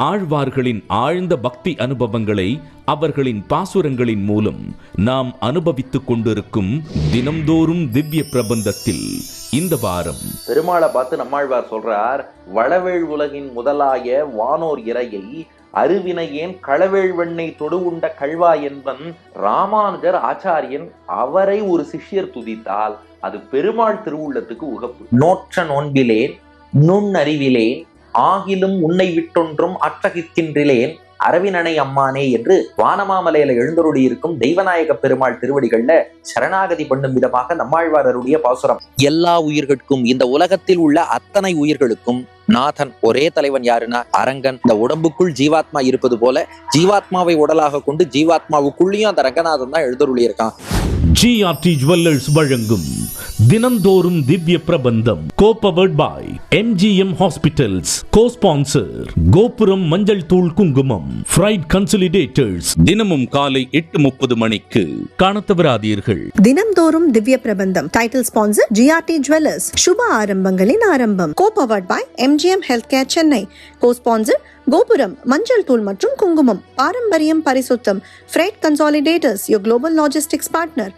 ஆழ்வார்களின் ஆழ்ந்த பக்தி அனுபவங்களை அவர்களின் பாசுரங்களின் மூலம் நாம் அனுபவித்துக் கொண்டிருக்கும் தினம்தோறும் திவ்ய பிரபந்தத்தில் இந்த வாரம். பெருமாளை பார்த்து நம்மாழ்வார் சொல்றார் வளவேள் உலகின் முதலாய வானோர் இறையை அருவினையேன் களவேள் வெண்ணை தொடு உண்ட கழ்வா என்பன் ராமானுஜர் ஆச்சாரியன் அவரை ஒரு சிஷ்யர் துதித்தால் அது பெருமாள் திருவுள்ளத்துக்கு உகப்பு. நோற்ற நோன்பிலேன் நுண்ணறிவிலேன் ஆகிலும் உன்னை விட்டொன்றும் அற்றகித்தின்றிலேன் அரவினனை அம்மானே என்று வானமாமலையில எழுந்தருடி இருக்கும் தெய்வநாயக பெருமாள் திருவடிகள்ல சரணாகதி பண்ணும் விதமாக நம்மாழ்வாரருடைய பாசுரம். எல்லா உயிர்களுக்கும் இந்த உலகத்தில் உள்ள அத்தனை உயிர்களுக்கும் நாதன் ஒரே தலைவன் யாருன்னா அரங்கன். இந்த உடம்புக்குள் ஜீவாத்மா இருப்பது போல ஜீவாத்மாவை உடலாக கொண்டு ஜீவாத்மாவுக்குள்ளேயும் அந்த ரங்கநாதன் தான் எழுந்தருளி இருக்கான் ஜிஆர்டி ஜுவல்லர்ஸ் வழங்கும் தினந்தோறும் Divya Prabandham. Co powered by MGM hospitals co sponsor Gopuram மஞ்சள் தூள் குங்குமம். ஃப்ரைட் கன்சலிடேட்டர்ஸ் தினமும் காலை எட்டு முப்பது மணிக்கு. காணத் தவறாதீர்கள் தினம்தோறும் Divya Prabandham. Title sponsor GRT jewellers சுப ஆரம்பங்களின் ஆரம்பம். Co powered by by MGM health care Chennai co sponsor Gopuram மஞ்சள் தூள் மற்றும் குங்குமம். பாரம்பரியம் பரிசுத்தம். ஃப்ரைட் கன்சாலிடேட்டர்ஸ் யோ குளோபல் லாஜிஸ்டிக்ஸ் பார்ட்னர்